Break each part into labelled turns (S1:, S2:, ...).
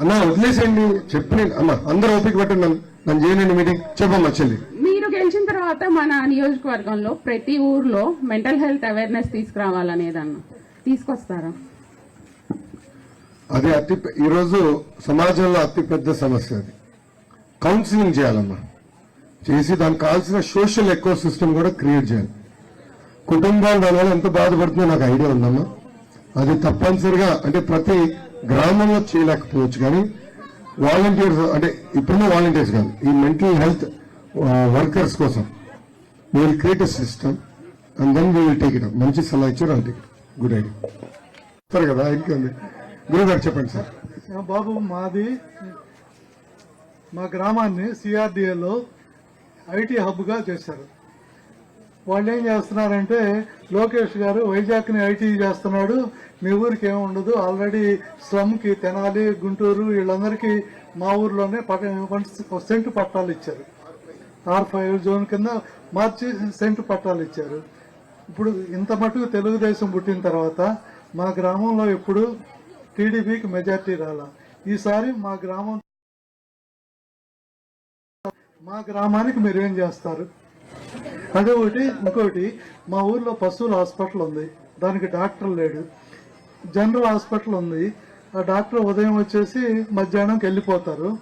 S1: అన్న వదిలేసేయండి. చెప్పి అమ్మ అందరూ ఓపిక పెట్టండి. నన్ను చేయనండి మీటింగ్. చెప్పమ్మా చెల్లి.
S2: మీరు గెలిచిన తర్వాత మన నియోజకవర్గంలో ప్రతి ఊర్లో మెంటల్ హెల్త్ అవేర్నెస్ తీసుకురావాలనేదన్న తీసుకొస్తారా?
S1: అది అతి ఈరోజు సమాజంలో అతి పెద్ద సమస్య అది. కౌన్సిలింగ్ చేయాలమ్మా. చేసి దానికి కావాల్సిన సోషల్ ఎకో సిస్టమ్ కూడా క్రియేట్ చేయాలి. కుటుంబాలు దానివల్ల ఎంత బాధపడుతుందో నాకు ఐడియా ఉందమ్మా. అది తప్పనిసరిగా అంటే ప్రతి గ్రామంలో చేయలేకపోవచ్చు కానీ వాలంటీర్స్ అంటే ఇప్పుడున్న వాలంటీర్స్ కాదు ఈ మెంటల్ హెల్త్ వర్కర్స్ కోసం. Will create a system and then we will take it మంచి సలహా ఇచ్చారు అది గుడ్ ఐడియా సరే కదా ఇంకేంది గురువు గారు చెప్పండి సార్.
S3: బాబు మాది మా గ్రామాన్ని సిఆర్డిఏలో ఐటీ హబ్గా చేశారు. వాళ్ళు ఏం చేస్తున్నారంటే లోకేష్ గారు వైజాగ్ని ఐటీ చేస్తున్నాడు. మీ ఊరికి ఏమి ఉండదు. ఆల్రెడీ స్లమ్కి తెనాలి గుంటూరు వీళ్ళందరికీ మా ఊర్లోనే పట సెంటు పట్టాలు ఇచ్చారు. ఆర్ ఫైవ్ జోన్ కింద మార్చి సెంటు పట్టాలు ఇచ్చారు. ఇప్పుడు ఇంత మటుకు తెలుగుదేశం పుట్టిన తర్వాత మా గ్రామంలో ఎప్పుడు టీడీపీకి మెజార్టీ రాలా. ఈసారి మా గ్రామం మా గ్రామానికి మీరు ఏం చేస్తారు? అదే ఒకటి ఇంకోటి మా ఊర్లో పశువుల హాస్పిటల్ ఉంది. దానికి డాక్టర్ లేడు. జనరల్ హాస్పిటల్ ఉంది. ఆ డాక్టర్ ఉదయం వచ్చేసి మధ్యాహ్నంకి వెళ్ళిపోతారు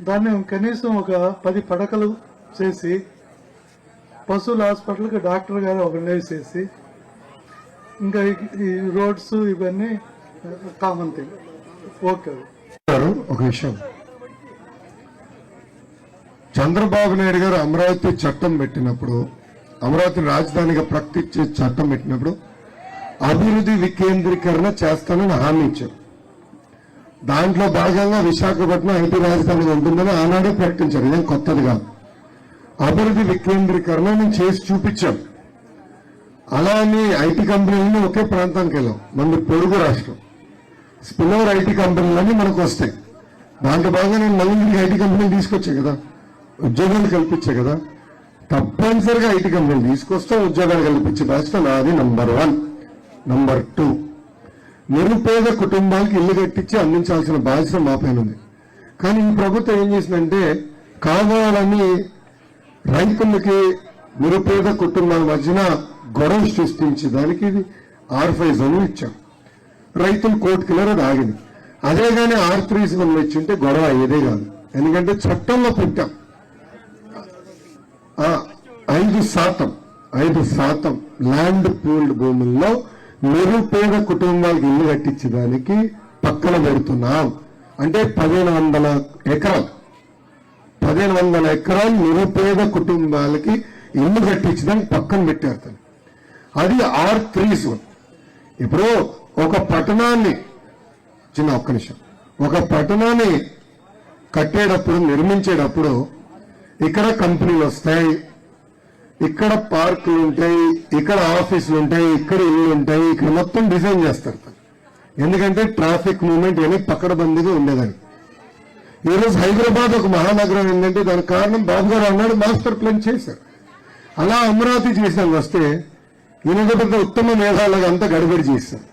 S3: దాన్ని కనీసం ఒక పది పడకలు చేసి పశువుల హాస్పిటల్కి డాక్టర్ గారు ఒక వేసేసి ఇంకా ఈ- రోడ్స్ ఇవన్నీ కామన్ థింగ్. ఓకే
S1: ఒక విషయం. చంద్రబాబు నాయుడు గారు అమరావతి చట్టం పెట్టినప్పుడు అమరావతి రాజధానిగా ప్రకటించే చట్టం పెట్టినప్పుడు అభివృద్ధి వికేంద్రీకరణ చేస్తానని హామీ ఇచ్చారు. దాంట్లో భాగంగా విశాఖపట్నం ఐటీ రాజధానిగా ఉంటుందని ఆనాడే ప్రకటించారు. ఇదేం కొత్తది కాదు. అభివృద్ధి వికేంద్రీకరణ నేను చేసి చూపించాం. అలా అని ఐటీ కంపెనీలని ఒకే ప్రాంతానికి వెళ్ళాం. మన పొరుగు రాష్ట్రం. స్పిన్నర్ ఐటీ కంపెనీలన్నీ మనకు వస్తాయి. దాంట్లో భాగంగా నేను మళ్ళీ ఐటీ కంపెనీలు తీసుకొచ్చాయి కదా. ఉద్యోగాలు కల్పించాయి కదా. తప్పనిసరిగా ఐటీ కంపెనీలు తీసుకొస్తే ఉద్యోగాలు కల్పించే బాధ్యత నాది నంబర్ వన్ నంబర్ టూ నిరుపేద కుటుంబాలకు ఇల్లు కట్టించి అందించాల్సిన బాధ్యత మా పైన ఉంది. కానీ ఈ ప్రభుత్వం ఏం చేసిందంటే కావాలని రైతులకి నిరుపేద కుటుంబాల మధ్యన గొడవ సృష్టించి దానికి ఇది ఆర్ జోన్ ఇచ్చాం. రైతులు కోర్టుకెళ్ళారు అది ఆగింది. అదే కానీ ఆర్ త్రీ సెవెన్ ఇచ్చింటే గొడవ అయ్యేదే కాదు. ఎందుకంటే చట్టంలో పెట్టాం. ఐదు శాతం ఐదు శాతం ల్యాండ్ పూల్డ్ భూముల్లో నిరుపేద కుటుంబాలకు ఇల్లు కట్టించడానికి పక్కన పెడుతున్నాం. అంటే పదిహేను వందల ఎకరాలు. పదిహేను వందల ఎకరాలు నిరుపేద కుటుంబాలకి ఇల్లు కట్టించడానికి పక్కన పెట్టారు అది ఆర్ త్రీ జోన్. ఇప్పుడు ఒక పట్టణాన్ని చిన్న ఒక్క నిమిషం. ఒక పట్టణాన్ని కట్టేటప్పుడు నిర్మించేటప్పుడు ఇక్కడ కంపెనీలు వస్తాయి ఇక్కడ పార్కులు ఉంటాయి ఇక్కడ ఆఫీసులు ఉంటాయి ఇక్కడ ఇల్లు ఉంటాయి ఇక్కడ మొత్తం డిజైన్ చేస్తారు. ఎందుకంటే ట్రాఫిక్ మూమెంట్ ఇవన్నీ పక్కడబందీగా ఉండేదాన్ని ఈరోజు హైదరాబాద్ ఒక మహానగరం ఏంటంటే దానికి కారణం బాబు గారు అన్నాడు మాస్టర్ ప్లాన్ చేశారు. అలా అమరావతి చేసాం వస్తే ఈయన పెద్ద ఉత్తమ మేధావులుగా అంతా గడిబడి చేశారు.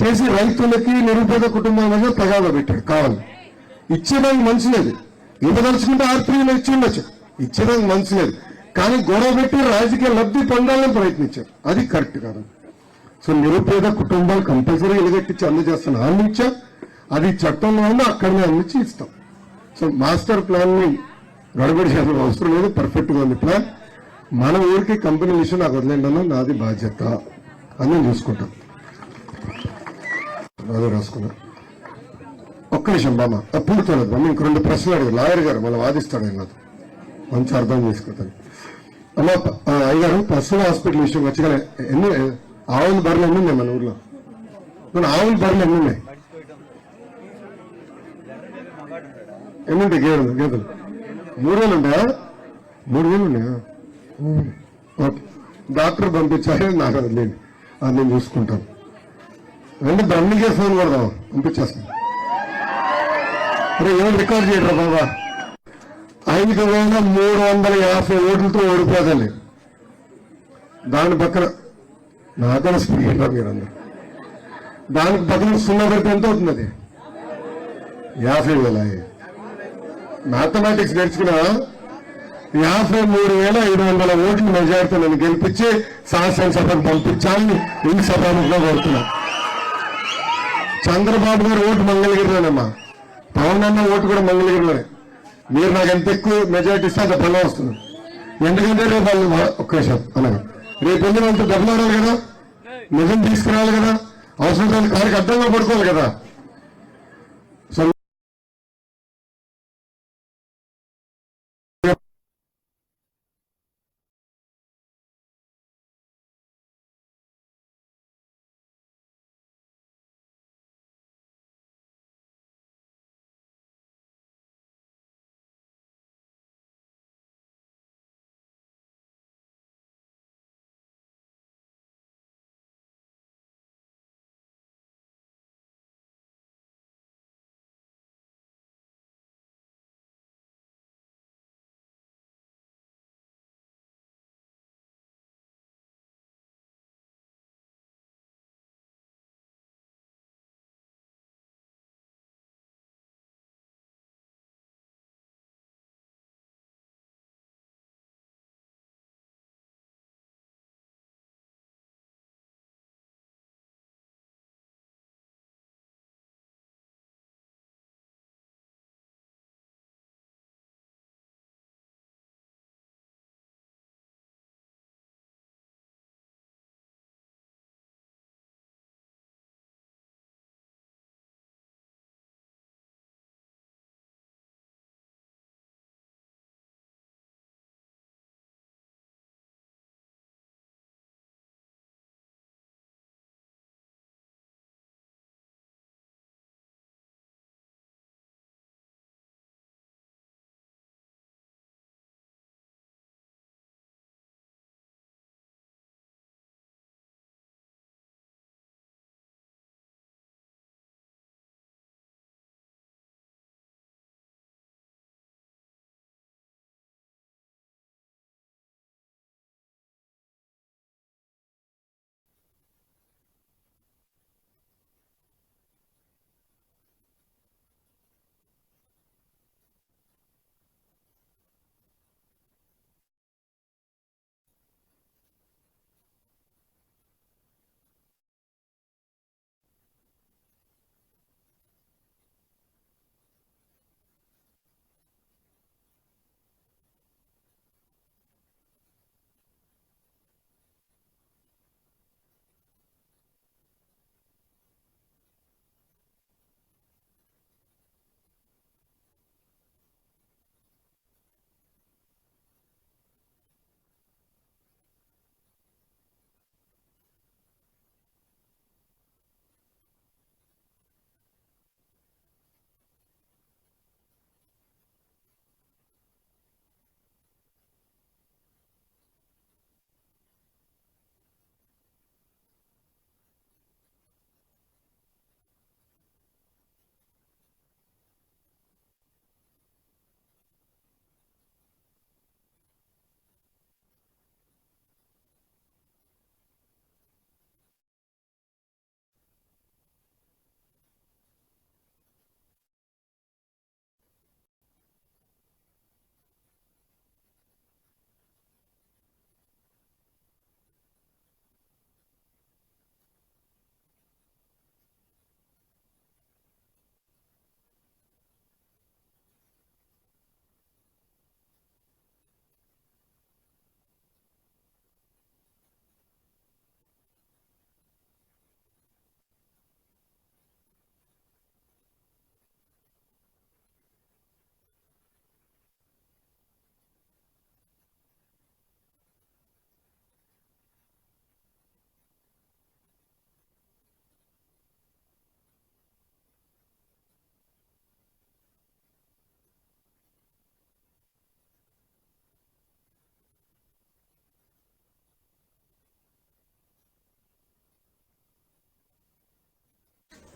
S1: చేసి రైతులకి నిరుపేద కుటుంబాల మధ్య పెట్టాడు కావాలి. ఇచ్చేదానికి మంచిది ఇవ్వదలుచుకుంటే ఆర్పీలో ఇచ్చి ఉండొచ్చు. ఇచ్చేదానికి మంచి లేదు. కానీ గొడవ పెట్టి రాజకీయ లబ్ధి పొందాలని ప్రయత్నించారు. అది కరెక్ట్ కాదు. సో నిరుపేద కుటుంబాలు కంపల్సరీ ఎలుగట్టించి అందజేస్తాను హామీ అది చట్టంలో ఉన్న అక్కడనే అందించి ఇస్తాం. సో మాస్టర్ ప్లాన్ని గడబడి చేసిన అవసరం లేదు. పర్ఫెక్ట్గా ఉంది ప్లాన్ మన ఊరికి కంపెనీ విషయం నాకు వదిలేండి నాది బాధ్యత అని నేను చూసుకుంటాను. అదే ఒక్క నిమిషం బామ్మ. పూర్తలేదు బామ్మ. ఇంక రెండు ప్రశ్నలు అడిగారు లాయర్ గారు మళ్ళీ వాదిస్తాడు ఆయన నాతో. మంచి అర్థం చేసుకుంటాను. అమ్మ అయ్యారు అయ్యగారు పశువుల హాస్పిటల్ విషయం వచ్చి ఎన్ని ఆవుల బర్రెలు ఎన్ని ఉన్నాయి మన ఊర్లో? మన ఆవుల బర్రెలు ఎన్ని ఉన్నాయి? ఎన్ని ఉంటాయి? గేదెలు గేదెలు. మూడు వేలు ఉంటాయా? మూడు వేలు ఉన్నాయా? ఓకే. డాక్టర్ పంపించాలి నాకు అది లేదు. అది నేను చూసుకుంటాను. రెండు బ్రహ్మకే ఫోన్ కొడదాం పంపించేస్తాను. అరే రికార్డ్ చేయరా బాబా? ఐదు వేల మూడు వందల యాభై ఓట్లతో ఓడిపోదండి. దాని పక్కన నాకన స్పీడ్ మీరందరూ దానికి పక్కన సున్నా పెడితే ఎంత అవుతుంది అది యాభై వేల. మ్యాథమెటిక్స్ నేర్చుకున్నా యాభై మూడు వేల ఐదు వందల ఓట్ల మెజార్టీ నన్ను గెలిపించి శాసనసభకు పంపించాలని ఈ సభాముఖంగా కోరుతున్నా. చంద్రబాబు గారు ఓటు మంగళగిరిలోనమ్మా. పవన్ అన్న ఓటు కూడా మంగళగిరిలోనే మీరు నాకు ఎంత ఎక్కువ మెజార్టీ ఇస్తే అంత బలం వస్తుంది. ఎందుకంటే రేపు వాళ్ళు వా- అనగా. రేపు ఎందుకు అంత డబ్బులు ఆడాలి కదా? నిజం తీసుకురావాలి కదా? అవసరం లేని కారికి అడ్డంగా పడుకోవాలి కదా?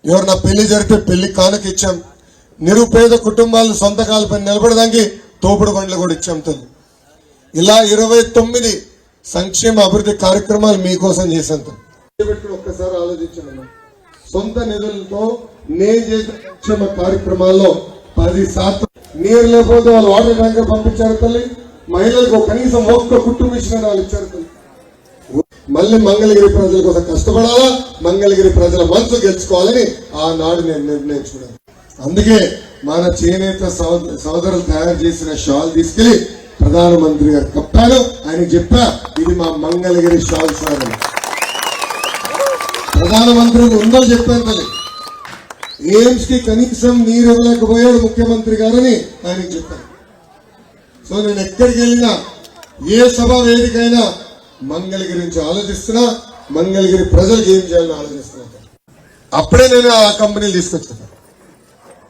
S4: ఎవరన్నా పెళ్ళి జరిపి పెళ్ళి కానుక ఇచ్చాం. నిరుపేద కుటుంబాలు సొంత కాలపై నిలబడడానికి తోపుడు బండ్లు కూడా ఇచ్చాం తల్లి. ఇలా ఇరవై తొమ్మిది సంక్షేమ అభివృద్ధి కార్యక్రమాలు మీకోసం చేశాం ఒక్కసారి ఆలోచించండి సొంత నిధులతో
S1: నేను చేసిన సంక్షేమ కార్యక్రమాల్లో పది శాతం నీరు లేకపోతే వాళ్ళు వాటర్ ట్యాంకర్ పంపించారు తల్లి. మహిళలకు కనీసం ఒక్క కుటుంబ ఇచ్చిన వాళ్ళు ఇచ్చారు మళ్ళీ మంగళగిరి ప్రజల కోసం కష్టపడాలా? మంగళగిరి ప్రజల మనసు గెలుచుకోవాలని ఆనాడు నేను నిర్ణయించుకున్నాను. అందుకే మన చేనేత సోదరులు తయారు చేసిన షాల్ తీసుకెళ్ళి ప్రధానమంత్రి గారు కప్పాను ఆయన చెప్పా ఇది మా మంగళగిరి షాల్ సార్ ప్రధానమంత్రి ఉందో చెప్పాను తల్లి. ఎయిమ్స్కి కనీసం నీరు ఇవ్వలేకపోయాడు ముఖ్యమంత్రి గారని ఆయన చెప్పాను. సో నేను ఎక్కడికి వెళ్ళినా ఏ సభ వేదికైనా మంగళగిరి నుంచి ఆలోచిస్తున్నా మంగళగిరి ప్రజలకు ఏం చేయాలని ఆలోచిస్తున్నా. అప్పుడే నేను ఆ కంపెనీలు తీసుకొచ్చాను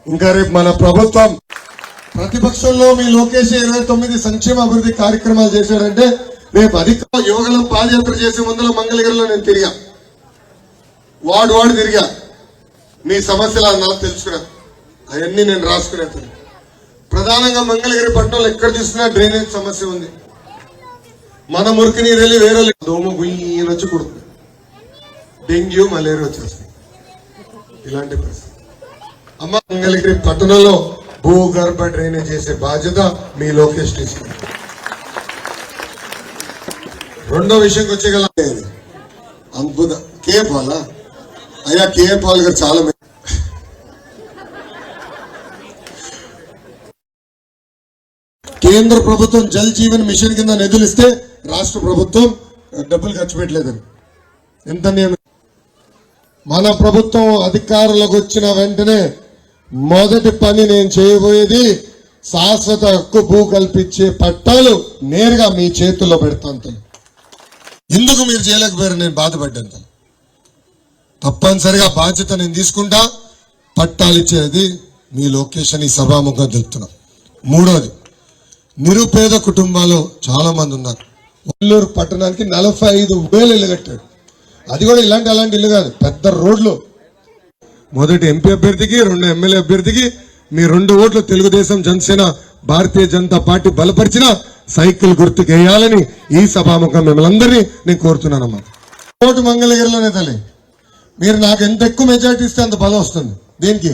S1: ఇంకా రేపు మన ప్రభుత్వం ప్రతిపక్షంలో మీ లోకేష్ ఇరవై తొమ్మిది సంక్షేమ అభివృద్ధి కార్యక్రమాలు చేశారంటే రేపు అధిక యోగలం పాదయాత్ర చేసే ముందులో మంగళగిరిలో నేను తిరిగా. వాడు వాడు తిరిగా. మీ సమస్యలు నాకు తెలుసుకున్నా. అవన్నీ నేను రాసుకునే ప్రధానంగా మంగళగిరి పట్టణంలో ఎక్కడ చూసినా డ్రైనేజ్ సమస్య ఉంది. మన మురికి నీరు వెళ్ళి వేరే దోమ గుయ్యని వచ్చి కుడుతుంది. డెంగ్యూ మలేరియా వచ్చేస్తాయి. ఇలాంటి పరిస్థితి. అమ్మ మంగళగిరి పట్టణంలో భూగర్భ డ్రైనేజ్ చేసే బాధ్యత మీ లోకేష్ తీసుకుంది. రెండో విషయంకి వచ్చేగల అద్భుత కే పాల? అయ్యా కే పాల్ గారు చాలా కేంద్ర ప్రభుత్వం జల్ జీవన్ మిషన్ కింద నిధులు ఇస్తే రాష్ట్ర ప్రభుత్వం డబ్బులు ఖర్చు పెట్టలేదని ఎంత నియమం మన ప్రభుత్వం అధికారులకు వచ్చిన వెంటనే మొదటి పని నేను చేయబోయేది శాశ్వత హక్కు భూ కల్పించే పట్టాలు నేరుగా మీ చేతుల్లో పెడతాను తల్లి. ఎందుకు మీరు చేయలేకపోయారు నేను బాధపడ్డాను తల్లి. తప్పనిసరిగా బాధ్యత నేను తీసుకుంటా పట్టాలు ఇచ్చేది మీ లొకేషన్ ఈ సభాముఖంగా తెలుపుతున్నాం మూడోది నిరుపేద కుటుంబాలు చాలా మంది ఉన్నారు వల్లూరు పట్టణానికి నలభై ఐదు వేలు ఇల్లు కట్టాడు. అది కూడా ఇలాంటి అలాంటి ఇల్లు కాదు పెద్ద రోడ్లు. మొదటి ఎంపీ అభ్యర్థికి రెండు ఎమ్మెల్యే అభ్యర్థికి మీ రెండు ఓట్లు తెలుగుదేశం జనసేన భారతీయ జనతా పార్టీ బలపరిచిన సైకిల్ గుర్తుకేయాలని ఈ సభాముఖం మిమ్మల్ని అందరినీ నేను కోరుతున్నానమ్మా. ఓటు మంగళగిరిలోనే తల్లి. మీరు నాకు ఎంత ఎక్కువ మెజార్టీ ఇస్తే అంత బలం వస్తుంది. దీనికి?